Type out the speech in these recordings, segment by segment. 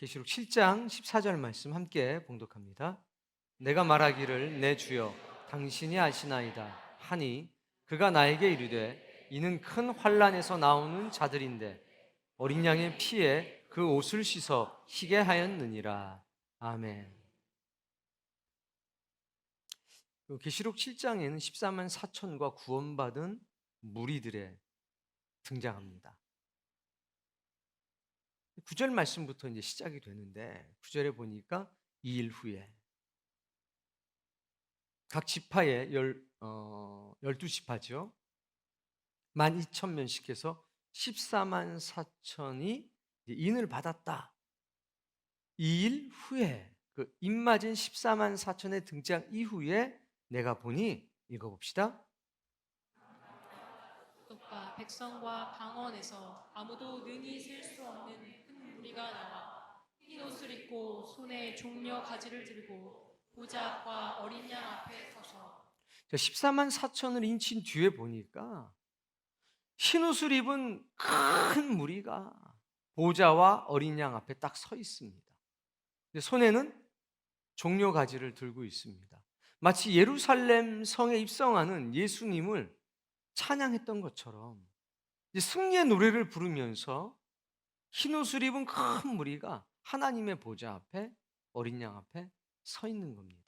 계시록 7장 14절 말씀 함께 봉독합니다. 내가 말하기를 내 주여 당신이 아시나이다 하니 그가 나에게 이르되 이는 큰 환란에서 나오는 자들인데 어린 양의 피에 그 옷을 씻어 희게 하였느니라. 아멘. 그 계시록 7장에는 14만 4천과 구원받은 무리들의 등장합니다. 9절 말씀부터 이제 시작이 되는데 9절에 보니까 2일 후에 각 지파에 열, 어, 12지파죠. 12,000명씩 해서 14만 4천이 인을 받았다. 2일 후에 그 입맞은 14만 4천의 등장 이후에 내가 보니 읽어봅시다. 과 백성과 방언에서 아무도 능히 셀 수 없는 큰 무리가 나와 흰 옷을 입고 손에 종려 가지를 들고 보좌 앞과 어린 양 앞에 서서 14만 4천을 인친 뒤에 보니까 흰옷을 입은 큰 무리가 보좌와 어린 양 앞에 딱 서 있습니다. 손에는 종려 가지를 들고 있습니다. 마치 예루살렘 성에 입성하는 예수님을 찬양했던 것처럼 승리의 노래를 부르면서 흰옷을 입은 큰 무리가 하나님의 보좌 앞에 어린 양 앞에 서 있는 겁니다.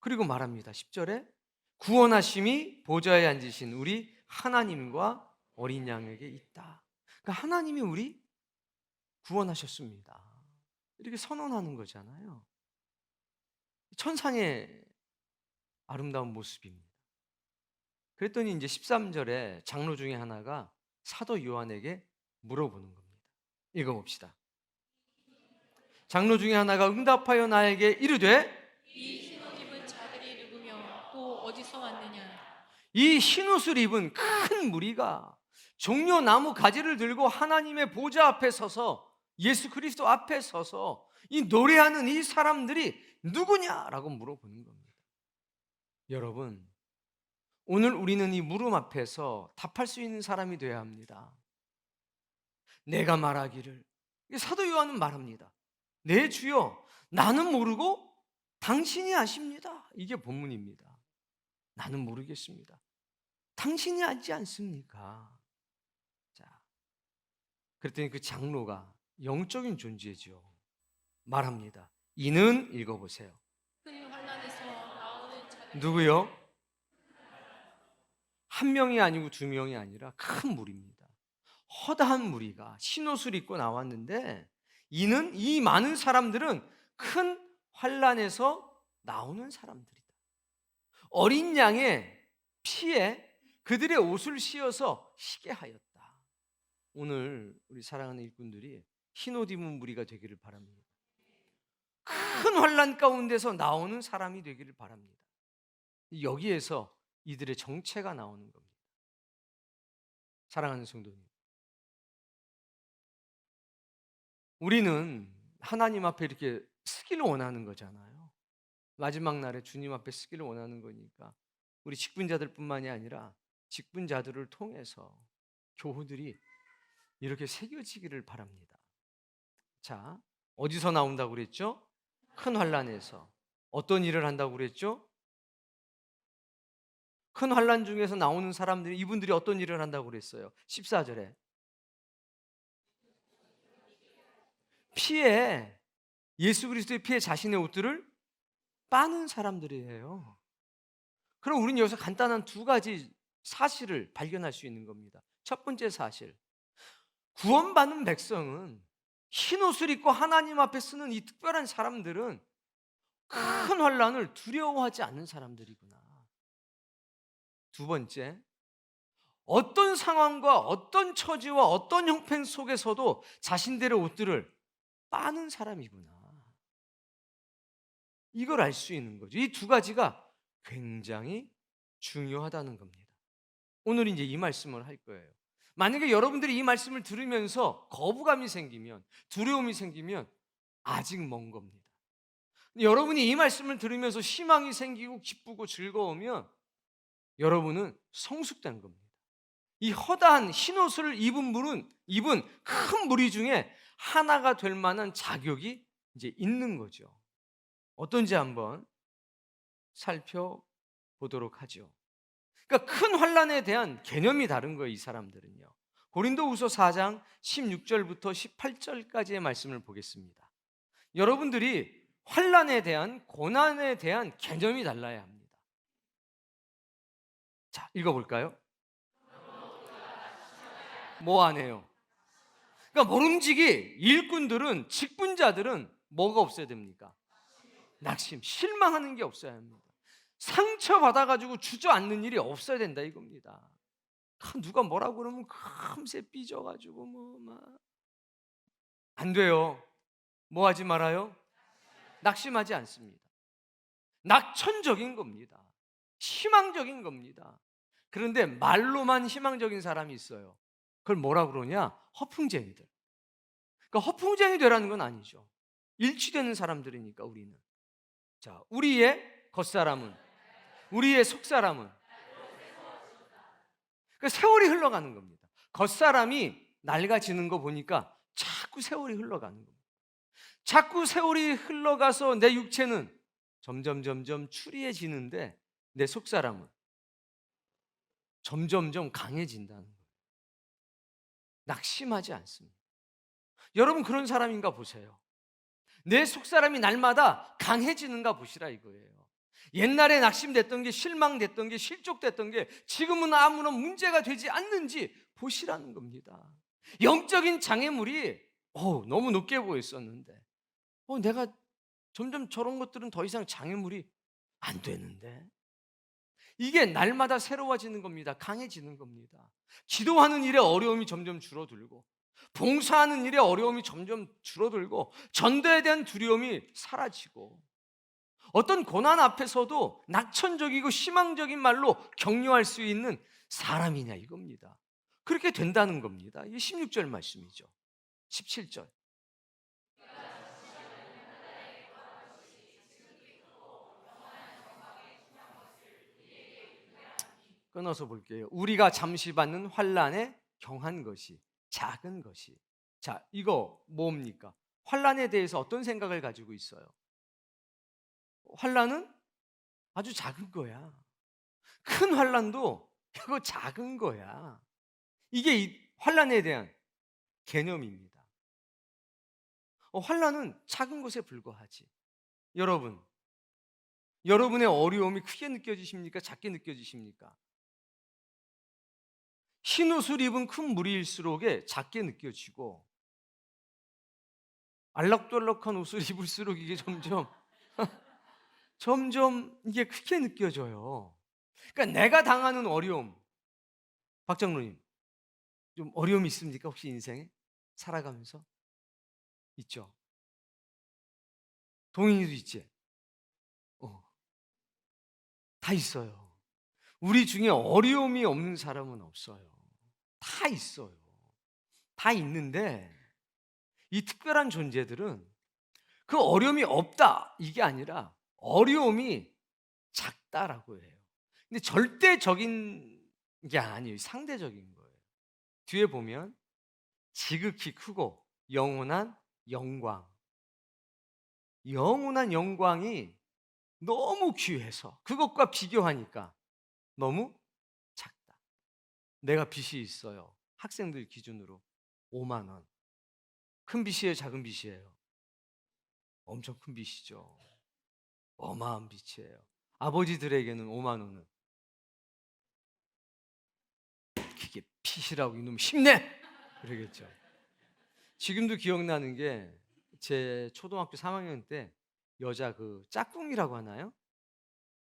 그리고 말합니다. 10절에 구원하심이 보좌에 앉으신 우리 하나님과 어린 양에게 있다. 그러니까 하나님이 우리 구원하셨습니다. 이렇게 선언하는 거잖아요. 천상의 아름다운 모습입니다. 그랬더니 이제 13절에 장로 중에 하나가 사도 요한에게 물어보는 겁니다. 읽어봅시다. 장로 중에 하나가 응답하여 나에게 이르되 이 흰옷 입은 자들이 누구며 또 어디서 왔느냐 이 흰옷을 입은 큰 무리가 종려 나무 가지를 들고 하나님의 보좌 앞에 서서 예수 그리스도 앞에 서서 이 노래하는 이 사람들이 누구냐라고 물어보는 겁니다. 여러분, 오늘 우리는 이 물음 앞에서 답할 수 있는 사람이 되어야 합니다. 내가 말하기를 사도 요한은 말합니다. 내 주여 나는 모르고 당신이 아십니다. 이게 본문입니다. 나는 모르겠습니다. 당신이 알지 않습니까? 자, 그랬더니 그 장로가 영적인 존재죠. 말합니다. 이는 읽어 보세요. 나오는 자들 누구요? 한 명이 아니고 두 명이 아니라 큰 무리입니다. 허다한 무리가 흰옷을 입고 나왔는데 이는 이 많은 사람들은 큰 환란에서 나오는 사람들이다. 어린 양의 피에 그들의 옷을 씌어서 희게 하였다. 오늘 우리 사랑하는 일꾼들이 흰옷 입은 무리가 되기를 바랍니다. 큰 환란 가운데서 나오는 사람이 되기를 바랍니다. 여기에서 이들의 정체가 나오는 겁니다. 사랑하는 성도님. 우리는 하나님 앞에 이렇게 쓰기를 원하는 거잖아요. 마지막 날에 주님 앞에 쓰기를 원하는 거니까 우리 직분자들뿐만이 아니라 직분자들을 통해서 교우들이 이렇게 새겨지기를 바랍니다. 자, 어디서 나온다고 그랬죠? 큰 환란에서 어떤 일을 한다고 그랬죠? 큰 환란 중에서 나오는 사람들이 이분들이 어떤 일을 한다고 그랬어요? 14절에 피에 예수 그리스도의 피에 자신의 옷들을 빠는 사람들이에요. 그럼 우리는 여기서 간단한 두 가지 사실을 발견할 수 있는 겁니다. 첫 번째 사실. 구원받는 백성은 흰 옷을 입고 하나님 앞에 쓰는 이 특별한 사람들은 큰 환란을 두려워하지 않는 사람들이구나. 두 번째, 어떤 상황과 어떤 처지와 어떤 형편 속에서도 자신들의 옷들을 빠는 사람이구나. 이걸 알 수 있는 거죠. 이 두 가지가 굉장히 중요하다는 겁니다. 오늘 이제 이 말씀을 할 거예요. 만약에 여러분들이 이 말씀을 들으면서 거부감이 생기면, 두려움이 생기면 아직 먼 겁니다. 여러분이 이 말씀을 들으면서 희망이 생기고 기쁘고 즐거우면 여러분은 성숙된 겁니다. 이 허다한 흰 옷을 입은 물은 입은 큰 무리 중에 하나가 될 만한 자격이 이제 있는 거죠. 어떤지 한번 살펴보도록 하죠. 그러니까 큰 환란에 대한 개념이 다른 거예요, 이 사람들은요. 고린도후서 4장 16절부터 18절까지의 말씀을 보겠습니다. 여러분들이 환란에 대한 고난에 대한 개념이 달라야 합니다. 자, 읽어 볼까요? 뭐 안 해요? 그러니까 모름지기 일꾼들은 직분자들은 뭐가 없어야 됩니까? 낙심, 실망하는 게 없어야 합니다. 상처 받아가지고 주저앉는 일이 없어야 된다 이겁니다. 아, 누가 뭐라고 그러면 금세 삐져가지고 뭐 막 안 돼요. 뭐 하지 말아요? 낙심하지 않습니다. 낙천적인 겁니다. 희망적인 겁니다. 그런데 말로만 희망적인 사람이 있어요. 그걸 뭐라 그러냐? 허풍쟁이들. 그러니까 허풍쟁이 되라는 건 아니죠. 일치되는 사람들이니까 우리는. 자, 우리의 겉사람은 우리의 속사람은 그 세월이 흘러가는 겁니다. 겉사람이 낡아지는 거 보니까 자꾸 세월이 흘러가는 겁니다. 자꾸 세월이 흘러가서 내 육체는 점점 점점 추리해지는데 내 속사람은 점점점 강해진다는 거예요. 낙심하지 않습니다. 여러분 그런 사람인가 보세요. 내 속사람이 날마다 강해지는가 보시라 이거예요. 옛날에 낙심됐던 게 실망됐던 게 실족됐던 게 지금은 아무런 문제가 되지 않는지 보시라는 겁니다. 영적인 장애물이 어, 너무 높게 보였었는데 어, 내가 점점 저런 것들은 더 이상 장애물이 안 되는데 이게 날마다 새로워지는 겁니다. 강해지는 겁니다. 기도하는 일에 어려움이 점점 줄어들고 봉사하는 일에 어려움이 점점 줄어들고 전도에 대한 두려움이 사라지고 어떤 고난 앞에서도 낙천적이고 희망적인 말로 격려할 수 있는 사람이냐 이겁니다. 그렇게 된다는 겁니다. 이게 16절 말씀이죠. 17절. 끊어서 볼게요. 우리가 잠시 받는 환란에 경한 것이 작은 것이. 자, 이거 뭡니까? 환란에 대해서 어떤 생각을 가지고 있어요? 환란은 아주 작은 거야. 큰 환란도 이거 작은 거야. 이게 이 환란에 대한 개념입니다. 어, 환란은 작은 것에 불과하지. 여러분, 여러분의 어려움이 크게 느껴지십니까? 작게 느껴지십니까? 흰 옷을 입은 큰 무리일수록에 작게 느껴지고 알락달락한 옷을 입을수록 이게 점점 점점 이게 크게 느껴져요. 그러니까 내가 당하는 어려움, 박장로님, 좀 어려움이 있습니까? 혹시 인생에 살아가면서 있죠. 동인이도 있지. 어, 다 있어요. 우리 중에 어려움이 없는 사람은 없어요. 다 있어요. 다 있는데 이 특별한 존재들은 그 어려움이 없다 이게 아니라 어려움이 작다라고 해요. 근데 절대적인 게 아니에요. 상대적인 거예요. 뒤에 보면 지극히 크고 영원한 영광. 영원한 영광이 너무 귀해서 그것과 비교하니까 너무 작다. 내가 빚이 있어요. 학생들 기준으로 5만 원. 큰 빚이에요, 작은 빚이에요? 엄청 큰 빚이죠. 어마한 빚이에요. 아버지들에게는 5만 원은 그게 빚이라고 이놈 힘내 그러겠죠. 지금도 기억나는 게 제 초등학교 3학년 때 여자 그 짝꿍이라고 하나요?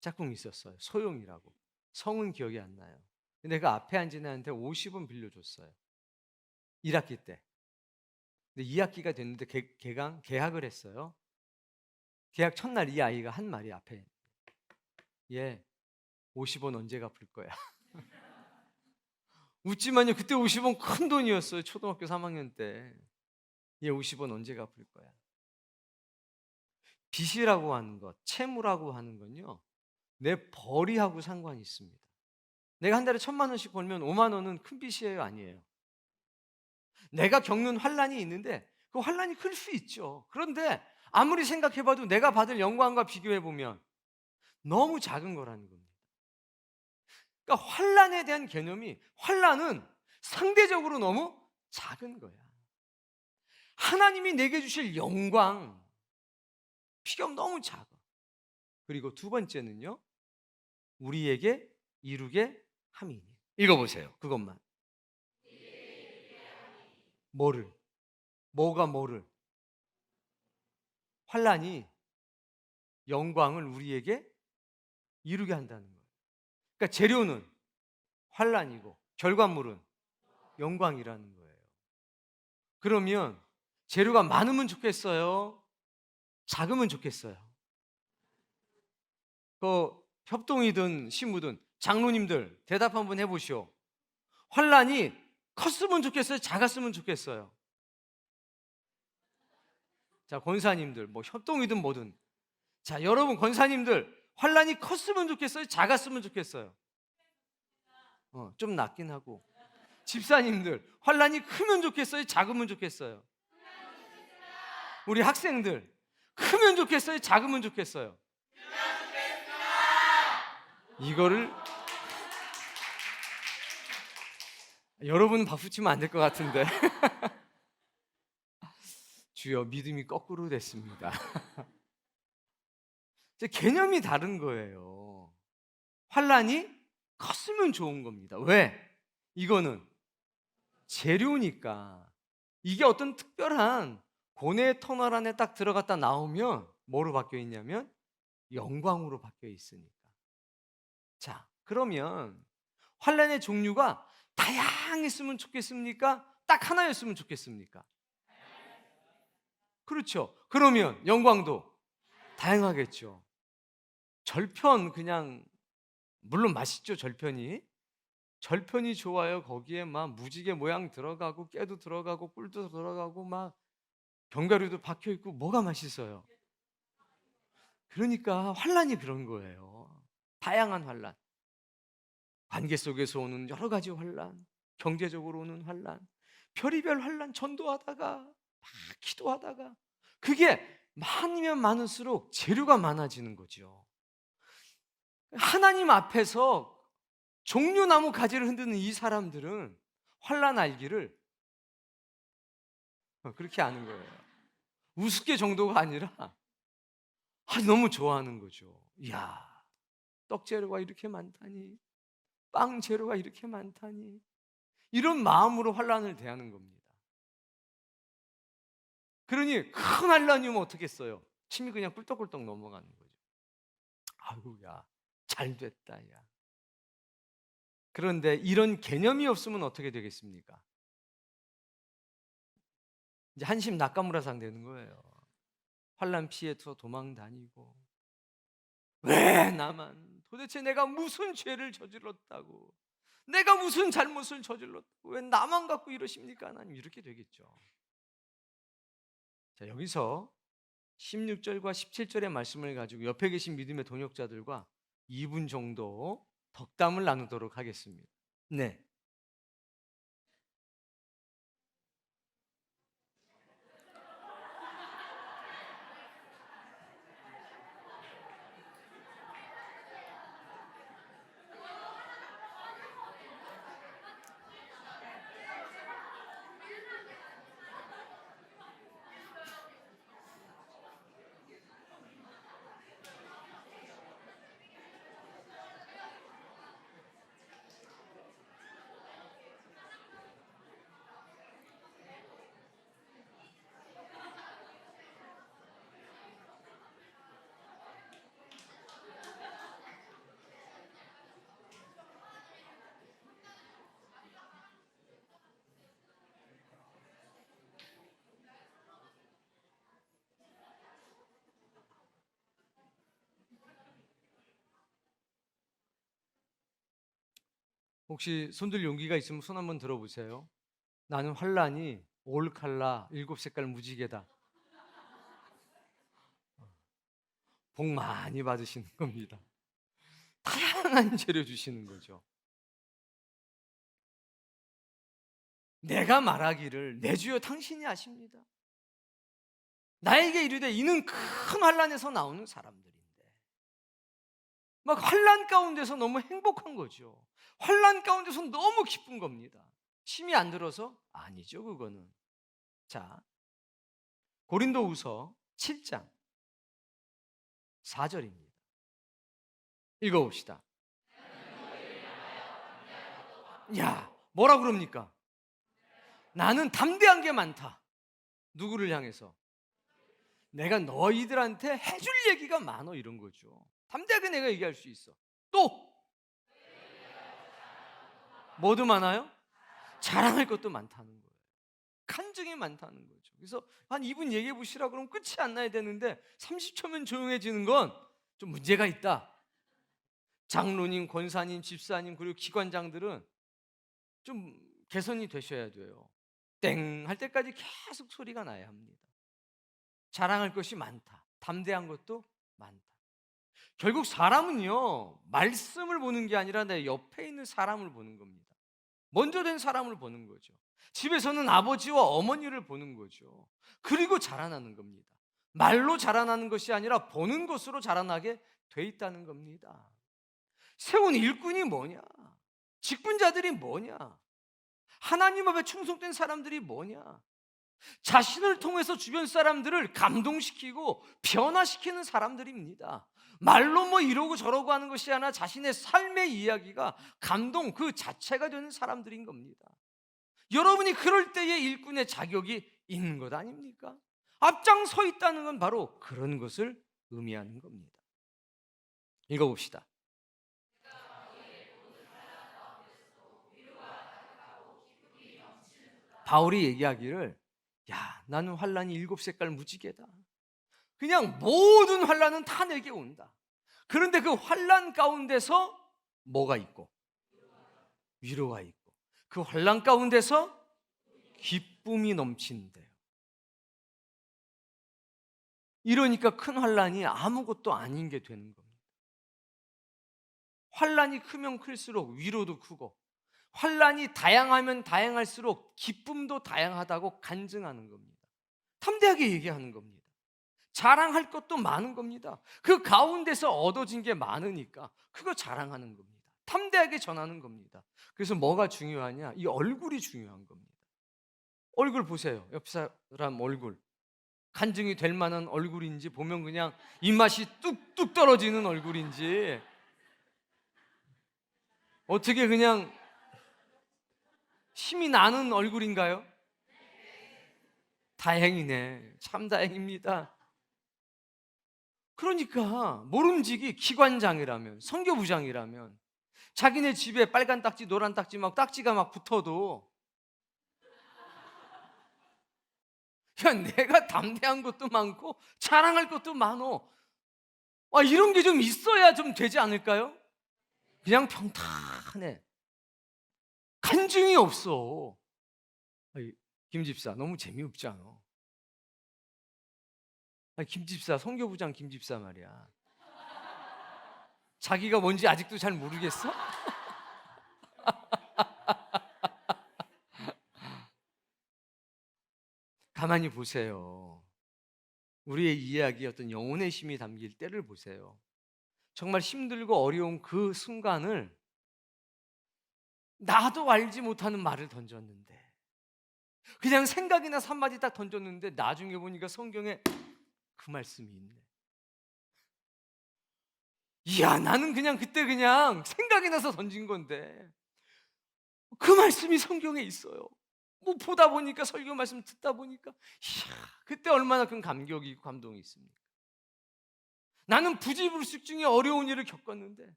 짝꿍이 있었어요. 소용이라고. 성은 기억이 안 나요. 근데 그 앞에 앉은 애한테 50원 빌려줬어요. 1학기 때. 근데 2학기가 됐는데 개, 개강 개학을 했어요. 계약 첫날 이 아이가 한 말이 앞에 얘 50원 언제 갚을 거야? 웃지만요 그때 50원 큰 돈이었어요 초등학교 3학년 때얘 50원 언제 갚을 거야? 빚이라고 하는 것, 채무라고 하는 건요 내 벌이하고 상관이 있습니다 내가 한 달에 천만 원씩 벌면 5만 원은 큰 빚이에요 아니에요? 내가 겪는 환란이 있는데 그 환란이 클 수 있죠. 그런데 아무리 생각해봐도 내가 받을 영광과 비교해 보면 너무 작은 거라는 겁니다. 그러니까 환란에 대한 개념이 환란은 상대적으로 너무 작은 거야. 하나님이 내게 주실 영광 비교하면 너무 작아. 그리고 두 번째는요. 우리에게 이루게 함이니. 읽어보세요. 그것만. 뭐를? 뭐가 뭐를? 환란이 영광을 우리에게 이루게 한다는 거예요. 그러니까 재료는 환란이고 결과물은 영광이라는 거예요. 그러면 재료가 많으면 좋겠어요. 작으면 좋겠어요. 그 협동이든 시무든 장로님들 대답 한번 해보시오. 환란이 컸으면 좋겠어요. 작았으면 좋겠어요. 자 권사님들 뭐 협동이든 뭐든 자 여러분 권사님들 환란이 컸으면 좋겠어요. 작았으면 좋겠어요. 어, 좀 낫긴 하고 집사님들 환란이 크면 좋겠어요. 작으면 좋겠어요. 우리 학생들 크면 좋겠어요. 작으면 좋겠어요. 이거를 여러분 박수 치면 안 될 것 같은데 주여 믿음이 거꾸로 됐습니다. 개념이 다른 거예요. 환란이 컸으면 좋은 겁니다. 왜? 이거는 재료니까 이게 어떤 특별한 고뇌의 터널 안에 딱 들어갔다 나오면 뭐로 바뀌어 있냐면 영광으로 바뀌어 있으니까. 자, 그러면 환란의 종류가 다양했으면 좋겠습니까? 딱 하나였으면 좋겠습니까? 그렇죠. 그러면 영광도 다양하겠죠. 절편 그냥 물론 맛있죠 절편이 절편이 좋아요 거기에 막 무지개 모양 들어가고 깨도 들어가고 꿀도 들어가고 막 견과류도 박혀 있고 뭐가 맛있어요 그러니까 환란이 그런 거예요 다양한 환란 관계 속에서 오는 여러 가지 환란 경제적으로 오는 환란 별의별 환란 전도하다가 막 기도하다가 그게 많으면 많을수록 재료가 많아지는 거죠. 하나님 앞에서 종류나무 가지를 흔드는 이 사람들은 환란 알기를 그렇게 아는 거예요. 우습게 정도가 아니라 아, 너무 좋아하는 거죠. 이야, 떡 재료가 이렇게 많다니, 빵 재료가 이렇게 많다니, 이런 마음으로 환란을 대하는 겁니다. 그러니 큰 환란이면 어떻겠어요? 침이 그냥 꿀떡꿀떡 넘어가는 거죠. 아이고 야, 잘 됐다 야. 그런데 이런 개념이 없으면 어떻게 되겠습니까? 이제 한심 낙가무라상 되는 거예요. 환란 피해서 도망 다니고 왜 나만 도대체 내가 무슨 죄를 저질렀다고 내가 무슨 잘못을 저질렀다고 왜 나만 갖고 이러십니까 하나님 이렇게 되겠죠. 자, 여기서 16절과 17절의 말씀을 가지고 옆에 계신 믿음의 동역자들과 2분 정도 덕담을 나누도록 하겠습니다. 네. 혹시 손들 용기가 있으면 손 한번 들어보세요. 나는 환란이 올 칼라 일곱 색깔 무지개다. 복 많이 받으시는 겁니다. 다양한 재료 주시는 거죠. 내가 말하기를 내 주여 당신이 아십니다. 나에게 이르되 이는 큰 환란에서 나오는 사람들인데 막 환란 가운데서 너무 행복한 거죠. 환란 가운데서 너무 기쁜 겁니다. 힘이 안 들어서 아니죠, 그거는. 자, 고린도후서 7장 4절입니다. 읽어 봅시다. 야, 뭐라 그럽니까? 나는 담대한 게 많다. 누구를 향해서? 내가 너희들한테 해줄 얘기가 많어 이런 거죠. 담대하게 내가 얘기할 수 있어. 또 뭐도 많아요? 자랑할 것도 많다는 거예요. 간증이 많다는 거죠. 그래서 한 2분 얘기해 보시라 그러면 끝이 안 나야 되는데 30초면 조용해지는 건 좀 문제가 있다. 장로님, 권사님, 집사님 그리고 기관장들은 좀 개선이 되셔야 돼요. 땡 할 때까지 계속 소리가 나야 합니다. 자랑할 것이 많다. 담대한 것도 많다. 결국 사람은요, 말씀을 보는 게 아니라 내 옆에 있는 사람을 보는 겁니다. 먼저 된 사람을 보는 거죠. 집에서는 아버지와 어머니를 보는 거죠. 그리고 자라나는 겁니다. 말로 자라나는 것이 아니라 보는 것으로 자라나게 돼 있다는 겁니다. 세운 일꾼이 뭐냐? 직분자들이 뭐냐? 하나님 앞에 충성된 사람들이 뭐냐? 자신을 통해서 주변 사람들을 감동시키고 변화시키는 사람들입니다. 말로 뭐 이러고 저러고 하는 것이 아니라 자신의 삶의 이야기가 감동 그 자체가 되는 사람들인 겁니다. 여러분이 그럴 때의 일꾼의 자격이 있는 것 아닙니까? 앞장서 있다는 건 바로 그런 것을 의미하는 겁니다. 읽어봅시다. 바울이 얘기하기를 야 나는 환란이 일곱 색깔 무지개다. 그냥 모든 환란은 다 내게 온다. 그런데 그 환란 가운데서 뭐가 있고 위로가 있고 그 환란 가운데서 기쁨이 넘친대요. 이러니까 큰 환란이 아무것도 아닌 게 되는 겁니다. 환란이 크면 클수록 위로도 크고 환란이 다양하면 다양할수록 기쁨도 다양하다고 간증하는 겁니다. 탐대하게 얘기하는 겁니다. 자랑할 것도 많은 겁니다. 그 가운데서 얻어진 게 많으니까 그거 자랑하는 겁니다. 탐대하게 전하는 겁니다. 그래서 뭐가 중요하냐? 이 얼굴이 중요한 겁니다. 얼굴 보세요. 옆 사람 얼굴. 간증이 될 만한 얼굴인지 보면 그냥 입맛이 뚝뚝 떨어지는 얼굴인지 어떻게 그냥 힘이 나는 얼굴인가요? 다행이네. 참 다행입니다. 그러니까 모름지기 기관장이라면 선교부장이라면 자기네 집에 빨간 딱지 노란 딱지 막 딱지가 막 붙어도 야 내가 담대한 것도 많고 자랑할 것도 많어. 아 이런 게 좀 있어야 좀 되지 않을까요? 그냥 평탄해. 간증이 없어. 김 집사 너무 재미없지 않아 아, 김 집사 성교부장 김 집사 말이야 자기가 뭔지 아직도 잘 모르겠어? 가만히 보세요. 우리의 이야기 어떤 영혼의 힘이 담길 때를 보세요. 정말 힘들고 어려운 그 순간을 나도 알지 못하는 말을 던졌는데 그냥 생각이나 한마디 딱 던졌는데 나중에 보니까 성경에 그 말씀이 있네. 이야, 나는 그냥 그때 그냥 생각이 나서 던진 건데 그 말씀이 성경에 있어요. 뭐 보다 보니까 설교 말씀 듣다 보니까 이야, 그때 얼마나 큰 감격이 감동이 있습니까? 나는 부지불식 중에 어려운 일을 겪었는데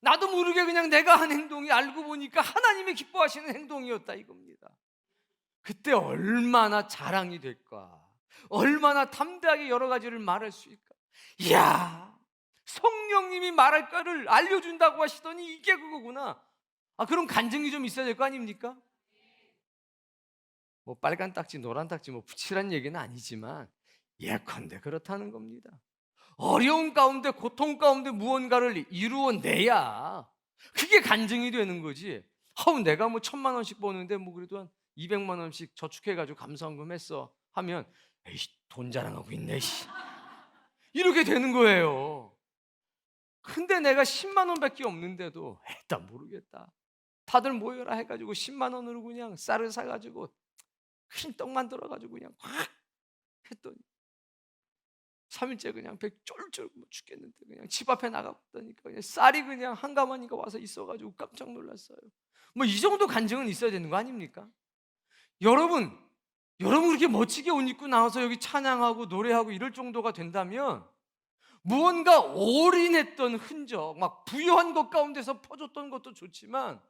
나도 모르게 그냥 내가 한 행동이 알고 보니까 하나님이 기뻐하시는 행동이었다 이겁니다. 그때 얼마나 자랑이 될까? 얼마나 담대하게 여러 가지를 말할 수 있을까? 이야, 성령님이 말할 거를 알려준다고 하시더니 이게 그거구나. 아, 그럼 간증이 좀 있어야 될 거 아닙니까? 뭐 빨간 딱지, 노란 딱지 뭐 붙이란 얘기는 아니지만 예컨대 그렇다는 겁니다. 어려운 가운데 고통 가운데 무언가를 이루어내야 그게 간증이 되는 거지. 아우 내가 뭐 천만 원씩 버는데 뭐 그래도 한 200만 원씩 저축해가지고 감사원금 했어 하면 에이 돈 자랑하고 있네. 씨. 이렇게 되는 거예요. 근데 내가 10만 원밖에 없는데도 일단 모르겠다. 다들 모여라 해가지고 10만 원으로 그냥 쌀을 사가지고 큰 떡 만들어가지고 그냥 확 했더니 3일째 그냥 배 쫄쫄 뭐 죽겠는데 그냥 집 앞에 나가봤더니까 그냥 쌀이 그냥 한 가마니가 와서 있어가지고 깜짝 놀랐어요. 뭐 이 정도 간증은 있어야 되는 거 아닙니까? 여러분, 여러분 그렇게 멋지게 옷 입고 나와서 여기 찬양하고 노래하고 이럴 정도가 된다면 무언가 올인했던 흔적, 막 부유한 것 가운데서 퍼줬던 것도 좋지만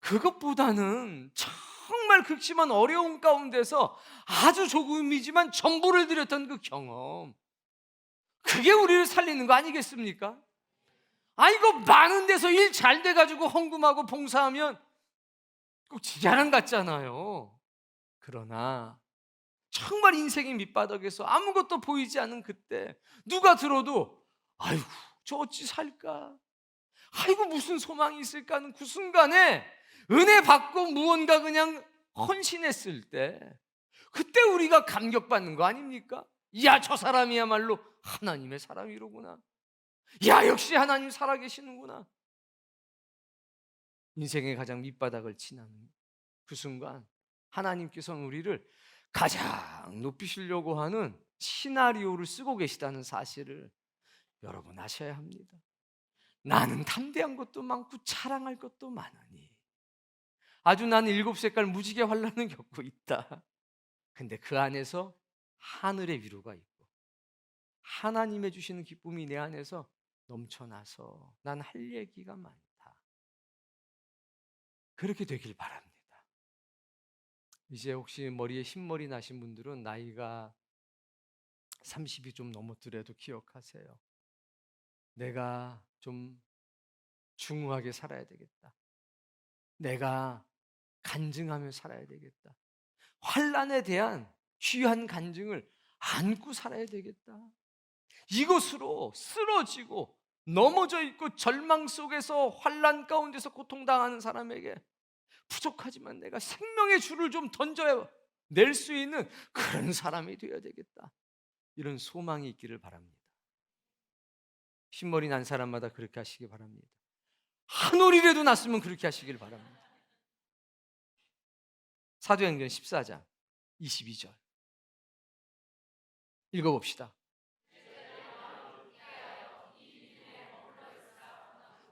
그것보다는 정말 극심한 어려운 가운데서 아주 조금이지만 전부를 드렸던 그 경험. 그게 우리를 살리는 거 아니겠습니까? 아, 이거 많은 데서 일 잘 돼가지고 헌금하고 봉사하면 꼭 지자랑 같잖아요. 그러나 정말 인생의 밑바닥에서 아무것도 보이지 않은 그때 누가 들어도 아이고 저 어찌 살까? 아이고 무슨 소망이 있을까 하는 그 순간에 은혜 받고 무언가 그냥 헌신했을 때 그때 우리가 감격받는 거 아닙니까? 야 저 사람이야말로 하나님의 사람이로구나. 야 역시 하나님 살아계시는구나. 인생의 가장 밑바닥을 지나는 그 순간 하나님께서는 우리를 가장 높이시려고 하는 시나리오를 쓰고 계시다는 사실을 여러분 아셔야 합니다. 나는 담대한 것도 많고 자랑할 것도 많으니 아주 나는 일곱 색깔 무지개 환란을 겪고 있다. 근데 그 안에서 하늘의 위로가 있고 하나님의 주시는 기쁨이 내 안에서 넘쳐나서 난 할 얘기가 많다. 그렇게 되길 바랍니다. 이제 혹시 머리에 흰머리 나신 분들은 나이가 30이 좀 넘었더라도 기억하세요. 내가 좀 중후하게 살아야 되겠다. 내가 간증하며 살아야 되겠다. 환란에 대한 귀한 간증을 안고 살아야 되겠다. 이것으로 쓰러지고 넘어져 있고 절망 속에서 환란 가운데서 고통당하는 사람에게 부족하지만 내가 생명의 줄을 좀 던져 낼 수 있는 그런 사람이 되어야 되겠다. 이런 소망이 있기를 바랍니다. 흰머리 난 사람마다 그렇게 하시기 바랍니다. 한 올이라도 났으면 그렇게 하시길 바랍니다. 사도행전 14장 22절 읽어봅시다.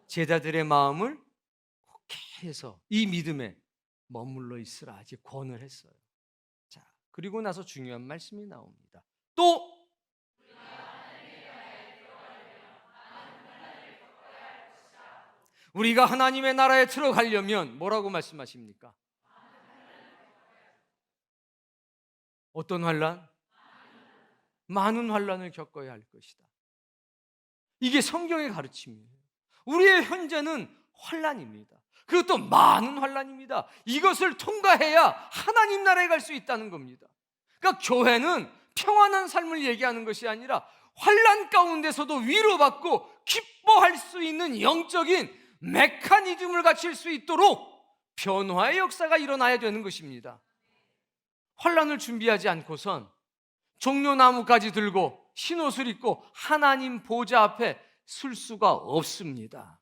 제자들의 마음을 해서 이 믿음에 머물러 있으라 아직 권을 했어요. 자, 그리고 나서 중요한 말씀이 나옵니다. 또 우리가 하나님의 나라에 들어가려면 뭐라고 말씀하십니까? 어떤 환란? 많은 환란을 겪어야 할 것이다. 이게 성경의 가르침이에요. 우리의 현재는 환란입니다. 그것도 많은 환란입니다. 이것을 통과해야 하나님 나라에 갈 수 있다는 겁니다. 그러니까 교회는 평안한 삶을 얘기하는 것이 아니라 환란 가운데서도 위로받고 기뻐할 수 있는 영적인 메커니즘을 갖출 수 있도록 변화의 역사가 일어나야 되는 것입니다. 환란을 준비하지 않고선 종려나무까지 들고 흰옷을 입고 하나님 보좌 앞에 설 수가 없습니다.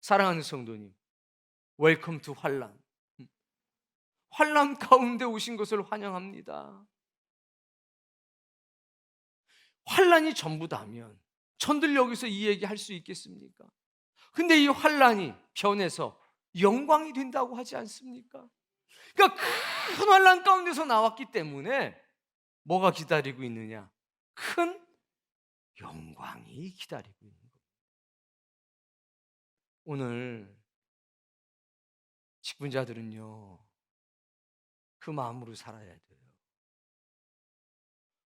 사랑하는 성도님, 웰컴 투 환란. 환란 가운데 오신 것을 환영합니다. 환란이 전부다면 전들 여기서 이 얘기 할 수 있겠습니까? 근데 이 환란이 변해서 영광이 된다고 하지 않습니까? 그러니까 큰 환란 가운데서 나왔기 때문에 뭐가 기다리고 있느냐? 큰 영광이 기다리고 있는 겁니다. 오늘 직분자들은요, 그 마음으로 살아야 돼요.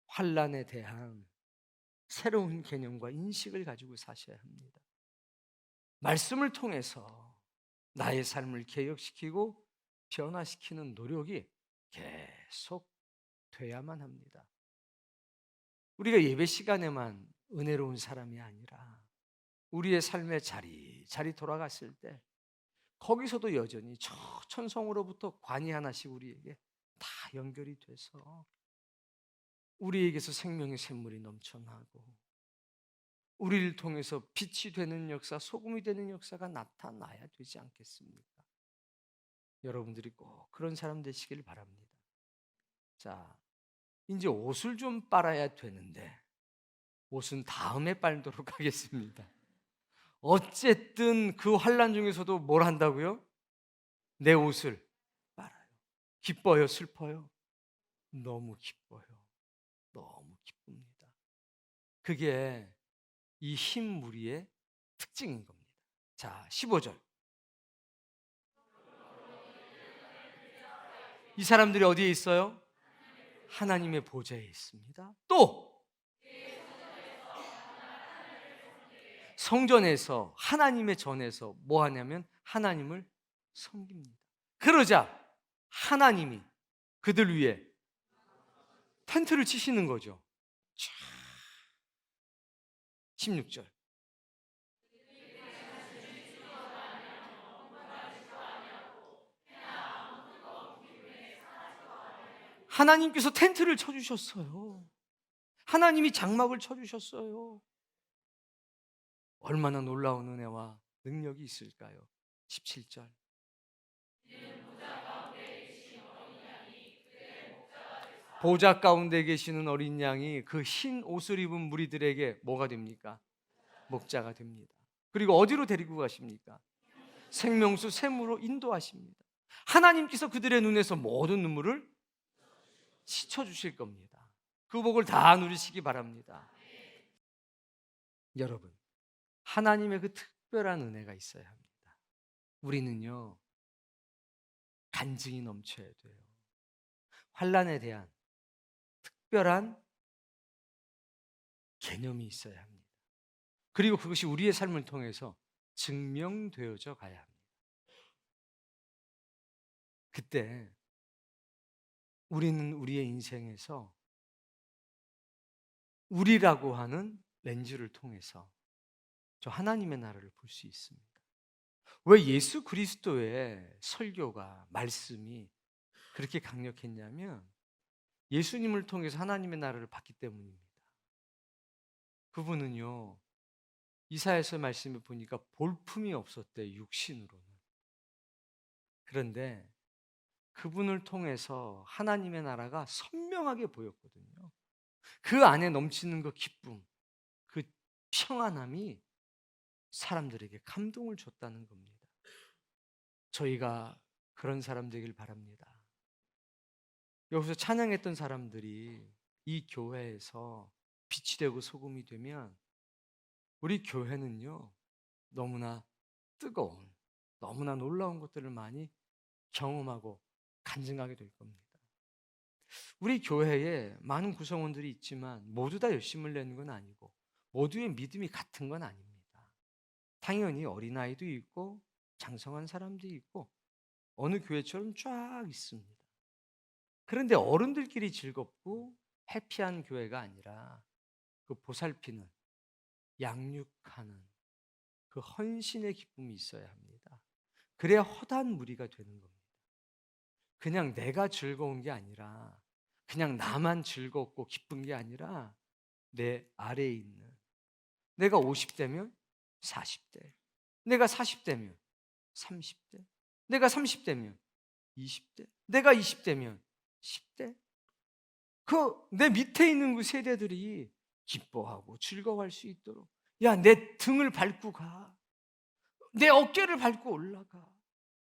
환란에 대한 새로운 개념과 인식을 가지고 사셔야 합니다. 말씀을 통해서 나의 삶을 개혁시키고 변화시키는 노력이 계속 돼야만 합니다. 우리가 예배 시간에만 은혜로운 사람이 아니라 우리의 삶의 자리, 자리 돌아갔을 때 거기서도 여전히 저 천성으로부터 관이 하나씩 우리에게 다 연결이 돼서 우리에게서 생명의 샘물이 넘쳐나고 우리를 통해서 빛이 되는 역사, 소금이 되는 역사가 나타나야 되지 않겠습니까? 여러분들이 꼭 그런 사람 되시길 바랍니다. 자, 이제 옷을 좀 빨아야 되는데 옷은 다음에 빨도록 하겠습니다. 어쨌든 그 환란 중에서도 뭘 한다고요? 내 옷을 빨아요. 기뻐요, 슬퍼요? 너무 기뻐요. 너무 기쁩니다. 그게 이 흰 무리의 특징인 겁니다. 자, 15절. 이 사람들이 어디에 있어요? 하나님의 보좌에 있습니다. 또 성전에서 하나님의 전에서 뭐 하냐면 하나님을 섬깁니다. 그러자 하나님이 그들 위에 텐트를 치시는 거죠. 촤. 16절. 하나님께서 텐트를 쳐주셨어요. 하나님이 장막을 쳐주셨어요. 얼마나 놀라운 은혜와 능력이 있을까요? 17절. 보좌 가운데 계시는 어린 양이 그 흰 옷을 입은 무리들에게 뭐가 됩니까? 목자가 됩니다. 그리고 어디로 데리고 가십니까? 생명수 샘으로 인도하십니다. 하나님께서 그들의 눈에서 모든 눈물을 씻어 주실 겁니다. 그 복을 다 누리시기 바랍니다. 여러분, 하나님의 그 특별한 은혜가 있어야 합니다. 우리는요, 간증이 넘쳐야 돼요. 환란에 대한 특별한 개념이 있어야 합니다. 그리고 그것이 우리의 삶을 통해서 증명되어져 가야 합니다. 그때 우리는 우리의 인생에서 우리라고 하는 렌즈를 통해서 저 하나님의 나라를 볼 수 있습니다. 왜 예수 그리스도의 설교가 말씀이 그렇게 강력했냐면 예수님을 통해서 하나님의 나라를 봤기 때문입니다. 그분은요 이사야서 말씀을 보니까 볼품이 없었대 육신으로는. 그런데 그분을 통해서 하나님의 나라가 선명하게 보였거든요. 그 안에 넘치는 그 기쁨, 그 평안함이 사람들에게 감동을 줬다는 겁니다. 저희가 그런 사람 되길 바랍니다. 여기서 찬양했던 사람들이 이 교회에서 빛이 되고 소금이 되면 우리 교회는요, 너무나 뜨거운, 너무나 놀라운 것들을 많이 경험하고 간증하게 될 겁니다. 우리 교회에 많은 구성원들이 있지만 모두 다 열심을 내는 건 아니고 모두의 믿음이 같은 건 아닙니다. 당연히 어린아이도 있고 장성한 사람도 있고 어느 교회처럼 쫙 있습니다. 그런데 어른들끼리 즐겁고 해피한 교회가 아니라 그 보살피는 양육하는 그 헌신의 기쁨이 있어야 합니다. 그래야 허다한 무리가 되는 겁니다. 그냥 내가 즐거운 게 아니라 그냥 나만 즐겁고 기쁜 게 아니라 내 아래에 있는 내가 50대면 40대 내가 40대면 30대 내가 30대면 20대 내가 20대면 10대 그 내 밑에 있는 그 세대들이 기뻐하고 즐거워할 수 있도록 야 내 등을 밟고 가. 내 어깨를 밟고 올라가.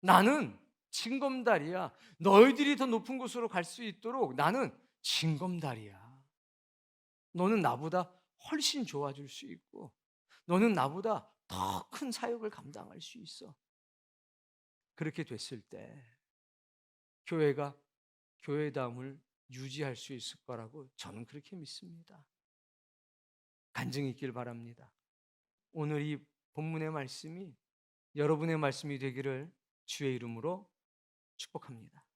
나는 징검다리야. 너희들이 더 높은 곳으로 갈 수 있도록 나는 징검다리야. 너는 나보다 훨씬 좋아질 수 있고 너는 나보다 더 큰 사역을 감당할 수 있어. 그렇게 됐을 때 교회가 교회다움을 유지할 수 있을 거라고 저는 그렇게 믿습니다. 간증이 있길 바랍니다. 오늘 이 본문의 말씀이 여러분의 말씀이 되기를 주의 이름으로 축복합니다.